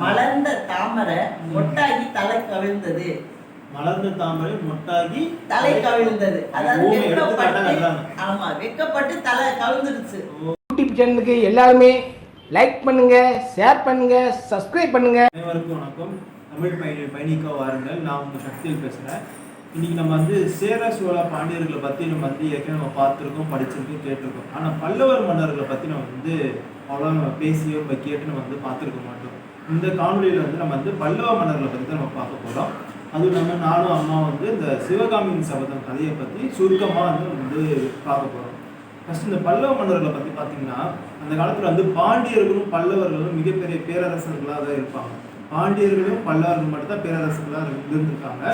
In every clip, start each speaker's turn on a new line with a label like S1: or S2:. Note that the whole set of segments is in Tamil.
S1: மலர்ந்த தாமரை மொட்டாகி தலை கவிழ்ந்தது.
S2: மலர்ந்த தாமரை மொட்டாகி
S1: தலை கவிழ்ந்தது. அதாவது வெக்கப்பட்டு. ஆமா வெக்கப்பட்டு தலை கவிழ்ந்துருச்சு
S3: யூடியூப் சேனலுக்கு எல்லாருமே லைக் பண்ணுங்க ஷேர் பண்ணுங்க சப்ஸ்கிரைப் பண்ணுங்க.
S2: அனைவருக்கும் வணக்கம். தமிழ் பயணி பயணிக்க வாருங்கள். நான் உங்கள் சக்தியில் பேசுகிறேன் இன்னைக்கு நம்ம வந்து சேர சோழ பாண்டியர்களை பற்றி நம்ம வந்து ஏற்கனவே நம்ம பார்த்துருக்கோம் படிச்சிருக்கோம் கேட்டிருக்கோம். ஆனால் பல்லவர் மன்னர்களை பற்றி நம்ம வந்து அவ்வளோ நம்ம பேசியோ நம்ம கேட்டு நம்ம வந்து பார்த்துருக்க மாட்டோம். இந்த காணொலியில் வந்து நம்ம வந்து பல்லவ மன்னர்களை பற்றி தான் நம்ம பார்க்க போகிறோம் அதுவும் இல்லாமல் நானும் அம்மா வந்து இந்த சிவகாமியின் சபதம் கதையை பற்றி சுருக்கமாக வந்து வந்து பார்க்க போகிறோம் ஃபஸ்ட் இந்த பல்லவ மன்னர்களை பற்றி பார்த்தீங்கன்னா அந்த காலத்தில் வந்து பாண்டியர்களும் பல்லவர்களும் மிகப்பெரிய பேரரசர்களாக தான் இருப்பாங்க. பாண்டியர்களும் பல்லவர்கள் மட்டும்தான் பேரரசர்களாக இருந்திருக்காங்க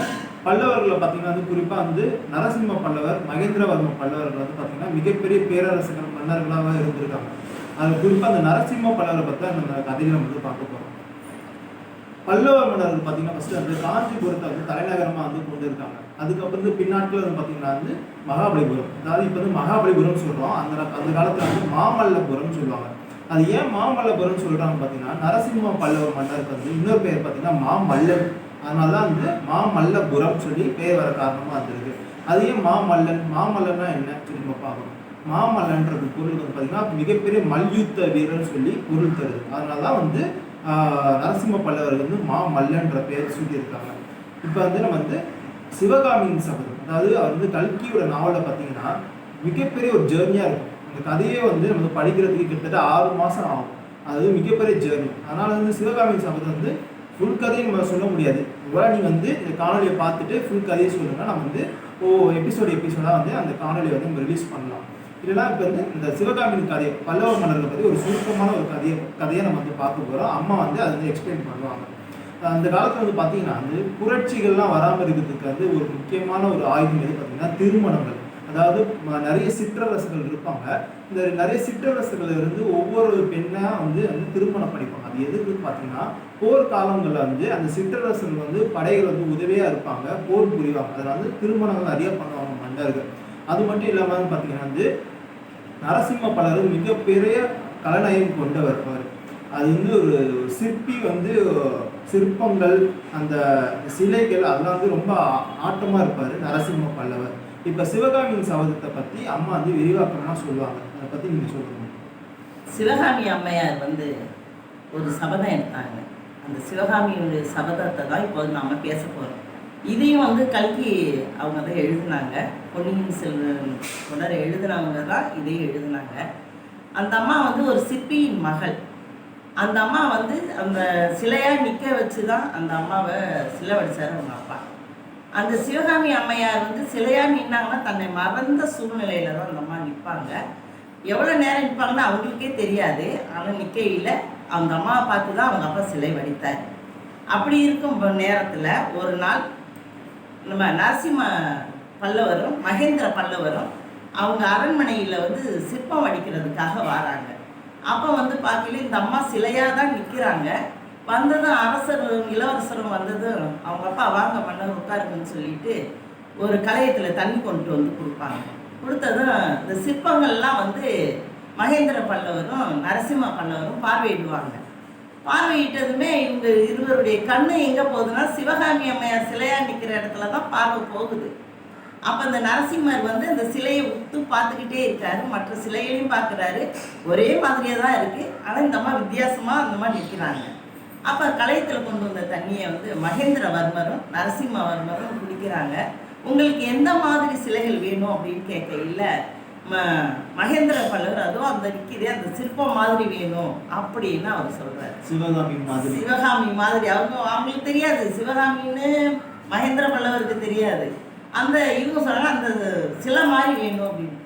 S2: பல்லவர்களை பார்த்தீங்கன்னா வந்து குறிப்பாக வந்து நரசிம்ம பல்லவர் மகேந்திரவர்ம பல்லவர்கள் வந்து பார்த்தீங்கன்னா மிகப்பெரிய பேரரசர்கள் மன்னர்களாக இருந்திருக்காங்க. அது குறிப்பாக அந்த நரசிம்ம பல்லவரை பற்றி அந்த நம்ம கதையில் நம்ம வந்து பார்க்க போகிறோம் பல்லவ மன்னர்கள் பார்த்தீங்கன்னா ஃபஸ்ட்டு வந்து காஞ்சிபுரத்தை வந்து தலைநகரமாக வந்து கொண்டு இருக்காங்க அதுக்கப்புறம் வந்து பின்னாட்கள் வந்து பார்த்தீங்கன்னா வந்து மகாபலிபுரம். அதாவது இப்போ வந்து மகாபலிபுரம் சொல்கிறோம் அந்த அந்த காலத்தில் வந்து மாமல்லபுரம் சொல்லுவாங்க. அது ஏன் மாமல்லபுரம் சொல்கிறாங்க பார்த்தீங்கன்னா நரசிம்ம பல்லவ மன்னருக்கு வந்து இன்னொரு பேர் பார்த்தீங்கன்னா மாமல்லன். அதனால தான் வந்து மாமல்லபுரம் சொல்லி பேர் வர காரணமாக இருந்திருக்கு அது ஏன் மாமல்லன்? மாமல்லன்னா என்ன? சொல்லி நம்ம பார்க்கணும். மாமல்லன்றது பொருள் வந்து பார்த்தீங்கன்னா மிகப்பெரிய மல்யுத்த வீரர்னு சொல்லி பொருள் தருது. அதனால தான் வந்து நரசிம்ம பல்லவர் வந்து மா மல்லன்ற பேர் சூட்டியிருக்காங்க. இப்போ வந்து நம்ம வந்து சிவகாமியின் சபதம் அதாவது அவர் வந்து கல்கியோட நாவலை பார்த்தீங்கன்னா மிகப்பெரிய ஒரு ஜேர்னியாக இருக்கும். இந்த கதையே வந்து நம்ம படிக்கிறதுக்கு கிட்டத்தட்ட ஆறு மாதம் ஆகும். அது மிகப்பெரிய ஜேர்னி அதனால் வந்து சிவகாமியின் சபதம் வந்து ஃபுல் கதையை நம்ம சொல்ல முடியாது. இவ்வளோ நீங்கள் வந்து இந்த காணொலியை பார்த்துட்டு ஃபுல் கதையை சொல்லுங்க. நம்ம வந்து ஓ எபிசோடு எபிசோடாக வந்து அந்த காணொலியை வந்து நம்ம ரிலீஸ் பண்ணலாம். இல்லைன்னா இப்போ வந்து இந்த சிவகாமியின் கதையை பல்லவ மன்னர்களை பற்றி ஒரு சுருக்கமான ஒரு கதையை கதையை நம்ம வந்து பார்க்க போகிறோம் அம்மா வந்து அதை வந்து எக்ஸ்பிளைன் பண்ணுவாங்க. அந்த காலத்தில் வந்து பார்த்தீங்கன்னா வந்து புரட்சிகள்லாம் வராமல் இருக்கிறதுக்கு வந்து ஒரு முக்கியமான ஒரு ஆயுதம் எது பார்த்தீங்கன்னா திருமணங்கள். அதாவது நிறைய சிற்றரசுகள் இருப்பாங்க. இந்த நிறைய சிற்றரசுகள் இருந்து ஒவ்வொரு பெண்ணாக வந்து வந்து திருமணம் படிப்பாங்க அது எதுக்கு பார்த்தீங்கன்னா போர் காலங்களில் வந்து அந்த சிற்றரசுகள் வந்து படைகள் வந்து உதவியாக இருப்பாங்க. போர் புரிவாங்க. அதில் வந்து திருமணங்கள் நிறைய பண்ணுவாங்க மன்னர்கள். அது மட்டும் இல்லாமல் பார்த்தீங்கன்னா வந்து நரசிம்ம பலரும் மிகப்பெரிய கலநயம் கொண்டவர் அவர் அது வந்து ஒரு சிற்பி வந்து சிற்பங்கள் அந்த சிலைகள் அதெல்லாம் வந்து ரொம்ப ஆட்டமாக இருப்பார் நரசிம்ம பல்லவர். இப்போ சிவகாமியின் சபதத்தை பற்றி அம்மா வந்து விரிவாக்கமாக சொல்லுவாங்க. அதை பற்றி நீங்கள் சொல்லணும்
S1: சிவகாமி அம்மையார் வந்து ஒரு சபதம் எடுத்தாங்க. அந்த சிவகாமியுடைய சபதத்தை தான் இப்போ நாம பேச போகிறோம் இதையும் வந்து கல்கி அவங்க தான் எழுதினாங்க. பொன்னியின் செல்வன் தொடர் எழுதினவங்க தான் இதையும் எழுதினாங்க. அந்த அம்மா வந்து ஒரு சிற்பியின் மகள். அந்த அம்மா வந்து அந்த சிலையாக நிற்க வச்சு தான் அந்த அம்மாவை சிலை வடித்தார் அவங்க அப்பா. அந்த சிவகாமி அம்மையார் வந்து சிலையாக நின்னாங்கன்னா தன்னை மறந்த சூழ்நிலையில தான் அந்த அம்மா நிற்பாங்க எவ்வளோ நேரம் நிற்பாங்கன்னு அவங்களுக்கே தெரியாது. ஆனால் நிற்கையில் அவங்க அம்மாவை பார்த்து தான் அவங்க அப்பா சிலை வடித்தார். அப்படி இருக்கும் நேரத்தில் ஒரு நாள் நம்ம நரசிம்ம பல்லவரும் மகேந்திர பல்லவரும் அவங்க அரண்மனையில் வந்து சிற்பம் அடிக்கிறதுக்காக வராங்க. அப்போ வந்து பார்க்கல இந்த அம்மா சிலையாக தான் நிற்கிறாங்க வந்ததும் அரசரும் இளவரசரும் வந்ததும் அவங்க அப்பா வாங்க மன்னர் உட்காருங்கன்னு சொல்லிட்டு ஒரு கலையத்தில் தண்ணி கொண்டு வந்து கொடுப்பாங்க. கொடுத்ததும் இந்த சிற்பங்கள்லாம் வந்து மகேந்திர பல்லவரும் நரசிம்ம பல்லவரும் பார்வையிடுவாங்க. பார்வையிட்டதுமே இவங்க இருவருடைய கண்ணு எங்கே போகுதுன்னா சிவகாமி அம்மையார் சிலையாக நிற்கிற இடத்துல தான் பார்வை போகுது. அப்போ அந்த நரசிம்மர் வந்து அந்த சிலையை உத்து பார்த்துக்கிட்டே இருக்காரு. மற்ற சிலைகளையும் பார்க்குறாரு. ஒரே மாதிரியே தான் இருக்குது ஆனால் இந்த அம்மா வித்தியாசமாக அந்த மாதிரி நிற்கிறாங்க அப்போ கலையத்தில் கொண்டு வந்த தண்ணியை வந்து மகேந்திரவர்மரும் நரசிம்மவர்மரும் குடிக்கிறாங்க. உங்களுக்கு எந்த மாதிரி சிலைகள் வேணும் அப்படின்னு கேட்க இல்லை மகேந்திர பல்லவர் அதுவும் அந்த நிற்கிறே அந்த சிற்பம் மாதிரி வேணும் அப்படின்னு அவர் சொல்கிறார்
S2: சிவகாமி மாதிரி.
S1: சிவகாமி மாதிரி. அவங்க அவங்களுக்கு தெரியாது. சிவகாமின்னு மகேந்திர பல்லவருக்கு தெரியாது. அந்த இவங்க சொல்றாங்க அந்த சிலை மாதிரி வேணும் அப்படின்னு.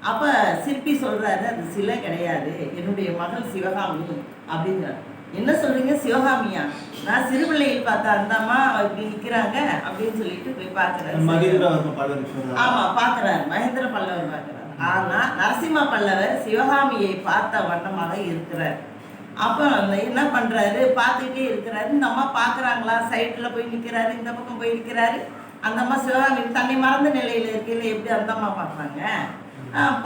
S1: அப்ப சிற்பி சொல்றாரு அது சிலை கிடையாது. என்னுடைய மகள் சிவகாமி அப்படிங்கிறார். என்ன சொல்றீங்க சிவகாமியா? நான் சிறுபிள்ளையில் பார்த்தா அந்த அம்மா இப்படி நிக்கிறாங்க அப்படின்னு சொல்லிட்டு போய் பார்க்கறாரு. ஆமா பார்க்கறாரு. மகேந்திர பல்லவர் பார்க்கறாரு. ஆனா நரசிம்ம பல்லவர் சிவகாமியை பார்த்த வண்ணமாக இருக்கிறார். அப்போ அந்த என்ன பண்றாரு? பார்த்துக்கிட்டே இருக்கிறாரு. இந்த அம்மா பார்க்கறாங்களா? சைடில் போய் நிற்கிறாரு இந்த பக்கம் போய் நிற்கிறாரு அந்த அம்மா சிவகாமி தன்னை மறந்த நிலையில இருக்கையில எப்படி அந்த அம்மா பார்ப்பாங்க?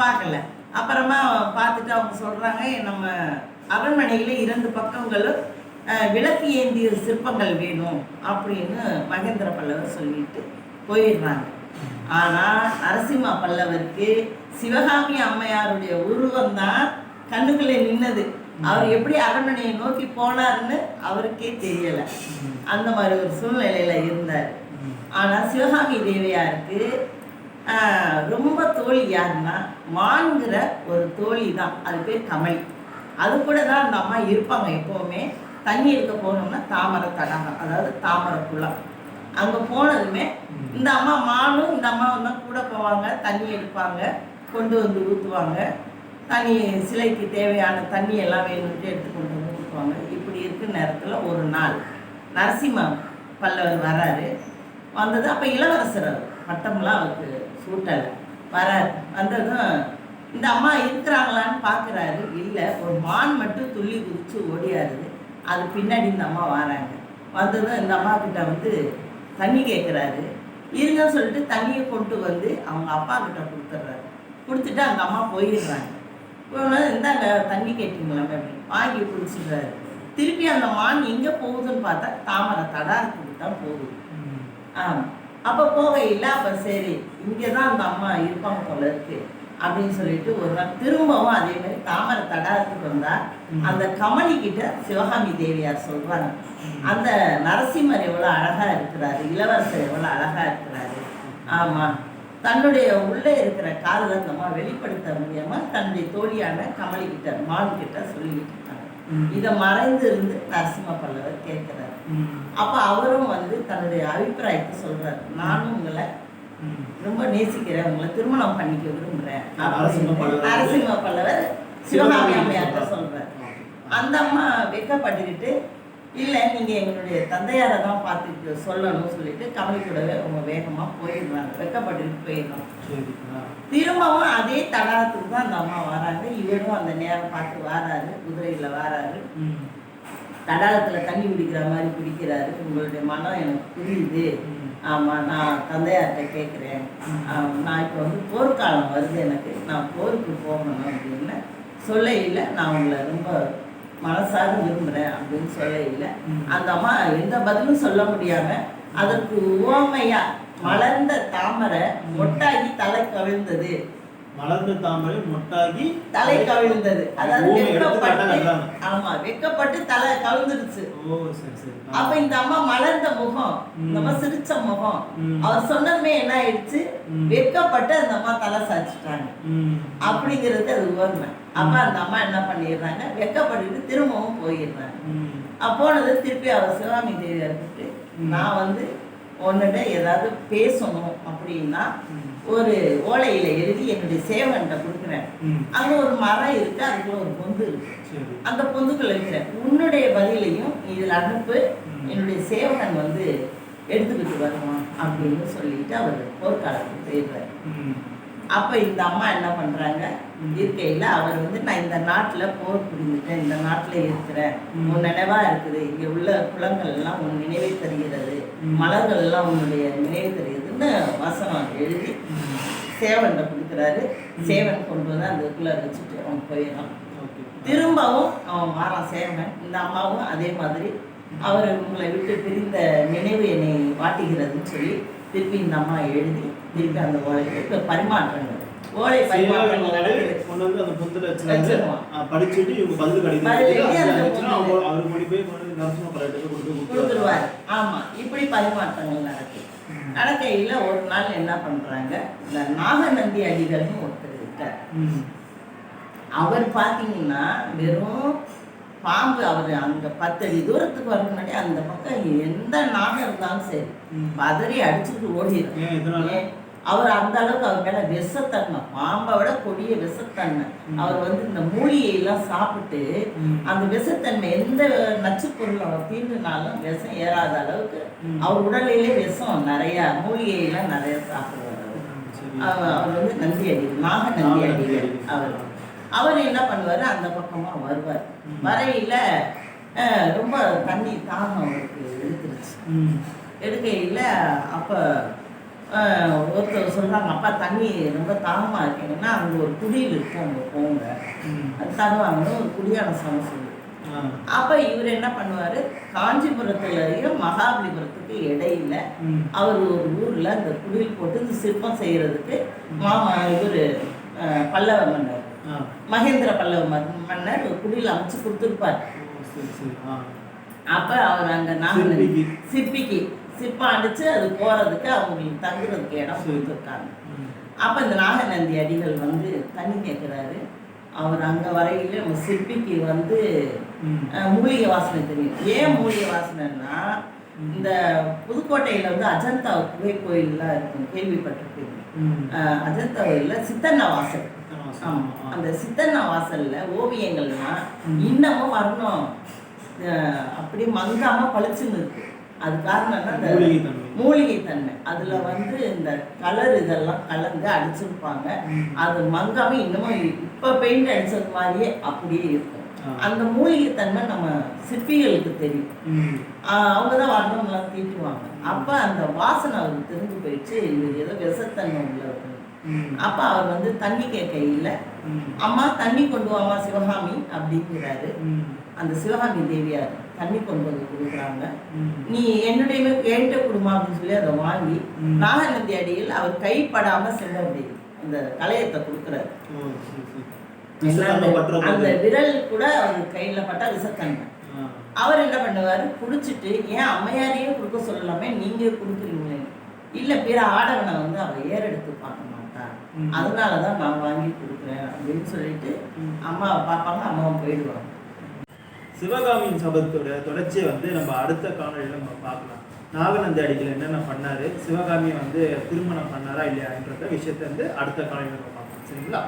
S1: பார்க்கல. அப்புறமா பார்த்துட்டு அவங்க சொல்றாங்க நம்ம அரண்மனையில் இரண்டு பக்கங்களும் விளக்கு ஏந்திய சிற்பங்கள் வேணும் அப்படின்னு மகேந்திர பல்லவர் சொல்லிட்டு போயிடுறாங்க. ஆனால் நரசிம்ம பல்லவருக்கு சிவகாமி அம்மையாருடைய உருவம் தான் கண்ணுக்குள்ளே நின்னது. அவர் எப்படி அரண்மனையை நோக்கி போனாருன்னு அவருக்கே தெரியல. அந்த மாதிரி ஒரு சூழ்நிலையில இருந்தார். ஆனா சிவகாமி தேவியாருக்கு ரொம்ப தோழி யாருன்னா வான்கிற ஒரு தோழி தான். அது பேர் கமலி. அது கூட தான் அந்த அம்மா இருப்பாங்க எப்பவுமே. தண்ணி இருக்க போனோம்னா தாமரை தடாகம் அதாவது தாமரை குளம். அங்கே போனதுமே இந்த அம்மா மானும் இந்த அம்மாவும் தான் கூட போவாங்க தண்ணி எடுப்பாங்க. கொண்டு வந்து ஊற்றுவாங்க தண்ணி சிலைக்கு தேவையான தண்ணி எல்லாம் வேணும்ட்டு எடுத்து கொண்டு வந்து ஊற்றுவாங்க இப்படி இருக்கிற நேரத்தில் ஒரு நாள் நரசிம்ம பல்லவர் வராரு. வந்தது அப்போ இளவரசர் பட்டம்லாம் அவருக்கு சூட்டலை. வராரு. வந்ததும் இந்த அம்மா இருக்கிறாங்களான்னு பார்க்குறாரு இல்லை ஒரு மான் மட்டும் துள்ளி குதிச்சு ஓடியாருது. அது பின்னாடி இந்த அம்மா வராங்க. வந்ததும் இந்த அம்மா கிட்ட வந்து தண்ணி கேட்குறாரு இருங்கன்னு சொல்லிட்டு தண்ணியை கொண்டு வந்து அவங்க அப்பா கிட்ட கொடுத்துட்றாரு. கொடுத்துட்டு அந்த அம்மா போயிடுறாங்க. போனது இந்தாங்க தண்ணி கேட்டீங்களாமே அப்படின்னு வாங்கி குடிச்சிடுறாரு. திருப்பி அந்த மான் எங்கே போகுதுன்னு பார்த்தா தாமரை தடாரத்துக்கு தான் போகுது. ஆமாம் அப்போ போகையில் அப்போ சரி இங்கே தான் அந்த அம்மா இருப்பாங்க போல இருக்கு அப்படின்னு சொல்லிட்டு ஒரு நாள் திரும்பவும் அதே மாதிரி தாமரை தடாரத்துக்கு வந்தா அந்த கமலி கிட்ட சிவகாமி தேவியார் சொல்றாங்க. அந்த நரசிம்மர் எவ்வளோ அழகா இருக்கிறாரு இளவரசர் எவ்வளோ அழகா இருக்கிறாரு. ஆமா. தன்னுடைய உள்ளே இருக்கிற காதலை அந்த அம்மா வெளிப்படுத்த முடியாம தன்னுடைய தோழியான கமலி கிட்ட மான் கிட்ட சொல்லிட்டு இருக்காங்க. இதை மறைந்து இருந்து நரசிம்ம பல்லவர் கேட்கிறாரு. அப்ப அவரும் வந்து தன்னுடைய அபிப்பிராயத்தை சொல்றாரு. நானும் உங்களை ரொம்ப நேசிக்கிறேன். உங்களை திருமணம் பண்ணிக்க விரும்புறேன்.
S2: நரசிம்ம பல்லவர் வந்து
S1: நரசிம்ம பல்லவர் சிவகாமி அம்மையார்ட்ட சொல்றாரு. அந்த அம்மா வெக்கப்பட்டுக்கிட்டு இல்லை நீங்கள் எங்களுடைய தந்தையாரை தான் பார்த்துட்டு சொல்லணும்னு சொல்லிட்டு கமலி கூடவே அவங்க வேகமாக போயிடுறாங்க. வெக்கப்பட்டுக்கிட்டு போயிடுறாங்க. திரும்பவும் அதே தடாகத்துக்கு தான் அந்த அம்மா வராங்க. இவரும் அந்த நேரம் பார்த்து வாராரு குதிரையில் வாராரு. தடாகத்தில் தண்ணி குடிக்கிற மாதிரி குடிக்கிறாரு. உங்களுடைய மனம் எனக்கு புரியுது. ஆமாம் நான் தந்தையார்கிட்ட கேட்குறேன் நான் இப்போ வந்து போர்க்காலம் வருது எனக்கு. நான் போருக்கு போகணும் அப்படின்னு சொல்லையில் நான் உங்களை ரொம்ப மனசார விரும்புகிறேன் அப்படின்னு சொல்லையில்
S2: ம்.
S1: அந்த அம்மா எந்த பதிலும் சொல்ல முடியாம அதற்கு உவமையா மலர்ந்த தாமரை மொட்டாகி தலை கவிழ்ந்தது.
S2: மலர்ந்த தாமரை மொட்டாகி
S1: தலை கவிழ்ந்தது அதாவது
S2: அதான்.
S1: ஆமா வெட்கப்பட்டு தலை கவிழ்ந்துருச்சு. அப்ப இந்த அம்மா மலர்ந்த முகம் இந்த அம்மா. சிரிச்ச முகம். அவர் சொன்னதுமே என்ன ஆயிடுச்சு
S2: ம்.
S1: வெட்கப்பட்டு அந்த அம்மா தலை சாய்ச்சிட்டாங்க
S2: ம்.
S1: அப்படிங்கிறது அது உண்மை அப்ப அந்த அம்மா என்ன பண்ணிடுறாங்க வெட்கப்பட்டுட்டு திரும்பவும் போயிடுறாங்க
S2: ம்.
S1: அப்ப போனது திருப்பி அவர் சிவகாமி தேவியார் கூப்பிட்டு
S2: ம்.
S1: நான் வந்து உன்னிட்ட ஏதாவது பேசணும் அப்படின்னா. ஒரு ஓலையில எழுதி என்னுடைய சேவன்கிட்ட கொடுக்குறேன். அங்க ஒரு மரம் இருக்கு அதுக்குள்ள ஒரு பொந்து இருக்கு அந்த பொந்துக்குள்ள இருக்கிறேன் உன்னுடைய பதிலையும் இதில் அனுப்பு. என்னுடைய சேவகன் வந்து எடுத்துக்கிட்டு வருவான் அப்படின்னு சொல்லிட்டு அவர் போர்க்காலத்துக்கு போயிடுறாரு. அப்ப இந்த அம்மா என்ன பண்றாங்க. இருக்கையில அவர் வந்து நான் இந்த நாட்டுல போர் புரிஞ்சுட்டேன் இந்த நாட்டுல இருக்கிறேன். உன் நினைவா இருக்குது இங்க உள்ள குளங்கள் எல்லாம் உன் நினைவை தருகிறது. மலர்கள் எல்லாம் உன்னுடைய நினைவு தருகிறதுன்னு வசனம் எழுதி. சேவன்கிட்ட கொடுக்குறாரு. சேவன் கொண்டு வந்து அதுக்குள்ள வச்சுட்டு அவன்
S2: ஓகே
S1: திரும்பவும் அவன் வாரான் சேவன் இந்த அம்மாவும் அதே மாதிரி அவர் உங்களை விட்டு பிரிந்த நினைவு என்னை வாட்டுகிறதுன்னு சொல்லி திருப்பி இந்த அம்மா எழுதி திருப்பி அந்த இப்ப பரிமாற்றங்கள் ஓலை
S2: அந்த படிச்சுட்டு இவங்க பதில்
S1: அந்த
S2: கொடுத்து கொடுத்துருவாரு.
S1: ஆமா இப்படி பரிமாற்றங்கள் நடக்குது
S2: ம்.
S1: நடக்கையில ஒரு நாள் என்ன பண்றாங்க இந்த நாகநந்தி அடிகள்னு ஒருத்தர் இருக்கார். அவர் பார்த்தீங்கன்னா வெறும் பாம்பு அவர் அந்த பத்தடி தூரத்துக்கு வர முன்னாடி அந்த பக்கம் எந்த நாகம் இருந்தாலும் சரி. பதறி அடிச்சுட்டு ஓடிடும்? அவர் அந்த அளவுக்கு அவர் மேல விஷத்தன்மை பாம்பை விட கொடிய விஷத்தன்மை. அவர் வந்து இந்த மூலிகை எல்லாம் சாப்பிட்டு. அந்த விஷத்தன்மை எந்த நச்சுப் பொருள் அவர் தீண்டுனாலும் விஷம் ஏறாத அளவுக்கு. அவர் உடலிலே விஷம் நிறைய மூலிகை எல்லாம் நிறைய சாப்பிடுவார் அவர். வந்து நந்தி அடிகள் நாக நந்தி அடிகள். அவர் அவர் என்ன பண்ணுவார் அந்த பக்கமா வருவார். வரையில ரொம்ப தண்ணி தாகம் அவருக்கு எடுத்துருச்சு. எடுக்கையில் அப்போ ஒருத்தர் சொல்கிறாங்க அப்பா தண்ணி ரொம்ப தாகமாக இருக்கீங்கன்னா அங்கே ஒரு குடியில் இருக்கு அங்கே போங்க. அது தருவாங்கன்னு ஒரு குடியான சம சொல்லு
S2: ஆ. ஆ.
S1: அப்ப இவர் என்ன பண்ணுவாரு காஞ்சிபுரத்துலயும் மகாபலிபுரத்துக்கு இடையில. அவர் ஒரு ஊர்ல அந்த குடில் போட்டு இந்த சிற்பம் செய்யறதுக்கு மாமா இவரு பல்லவ மன்னர். மகேந்திர பல்லவ மன்- மன்னர் ஒரு குடில் அமைச்சு கொடுத்துருப்பார் அப்ப அவர் அங்க நாகநந்தி
S2: சிற்பிக்கு.
S1: சிற்பம் அடிச்சு அது போறதுக்கு அவங்களுக்கு தங்குறதுக்கு இடம். கொடுத்துருக்காங்க. அப்ப இந்த நாகநந்தி அடிகள் வந்து தண்ணி கேட்கிறாரு அவர் அங்க வரையில நம்ம சிற்பிக்கு வந்து மூலிகை வாசனை தெரியும். ஏன் மூலிகை வாசனைன்னா இந்த புதுக்கோட்டையில வந்து அஜந்தா குகை கோயில்லாம் இருக்கும். அஹ், அஜந்தா கோயில்ல சித்தன்ன வாசல். அந்த சித்தன்ன வாசல்ல ஓவியங்கள்னா
S2: ம்.
S1: இன்னமும் வரணும். அப்படியே மங்காம பளிச்சுன்னு இருக்கு. அது காரணம் அந்த
S2: மூலிகை தன்மை.
S1: அதுல வந்து இந்த கலர் இதெல்லாம் கலந்து அடிச்சிருப்பாங்க. அது மங்காம இன்னமும் இப்ப பெயிண்ட் அடிச்சது மாதிரியே அப்படியே இருக்கும். அந்த மூலிகை தன்மை நம்ம சிற்பிகளுக்கு தெரியும்
S2: ம்.
S1: ஆஹ் அவங்க தான் வர்ணம்லாம் தீட்டுவாங்க அப்ப அந்த வாசனை அவருக்கு தெரிஞ்சு போயிடுச்சு இவர் ஏதோ விஷத்தன்மை உள்ளவர்
S2: ம்.
S1: அப்ப அவர் வந்து தண்ணி கேட்கையில்
S2: ம்.
S1: அம்மா தண்ணி கொண்டு வாமா சிவகாமி அப்படிங்கிறாரு. அந்த சிவகாமி தேவியார் தண்ணி கொண்டு வந்து கொடுக்குறாங்க. நீ என்னுடைய என்கிட்ட கொடுமா அப்படின்னு சொல்லி அதை வாங்கி. நாகநந்தி அடியில் அவர் கைப்படாம செல்ல அப்படி அந்த கலையத்தை கொடுக்குறாரு அந்த-. விரல் கூட அவர் கையில பட்டா விஷத்தன்மை
S2: ஆ.
S1: அவர் என்ன பண்ணுவாரு குடிச்சிட்டு ஏன் அம்மையாரையே கொடுக்க சொல்லலாமே நீங்க கொடுக்குறீங்களே இல்ல பிற ஆடவனை வந்து அவ ஏறெடுத்து
S2: ம்.
S1: அதனாலதான் நான் வாங்கி கொடுக்குறேன் அப்படின்னு சொல்லிட்டு
S2: ம்.
S1: அம்மாவை பார்ப்பாங்க அம்மாவும் போயிடுவாங்க.
S2: சிவகாமியின் சபத்தோட தொடர்ச்சியை வந்து நம்ம அடுத்த காணொலியில நம்ம பார்க்கலாம். நாகநந்தி அடிகள் என்னென்ன பண்ணாரு? சிவகாமியை வந்து திருமணம் பண்ணாரா இல்லையான்ற விஷயத்தை வந்து அடுத்த காணொலியில நம்ம பார்க்கலாம். சரிங்களா?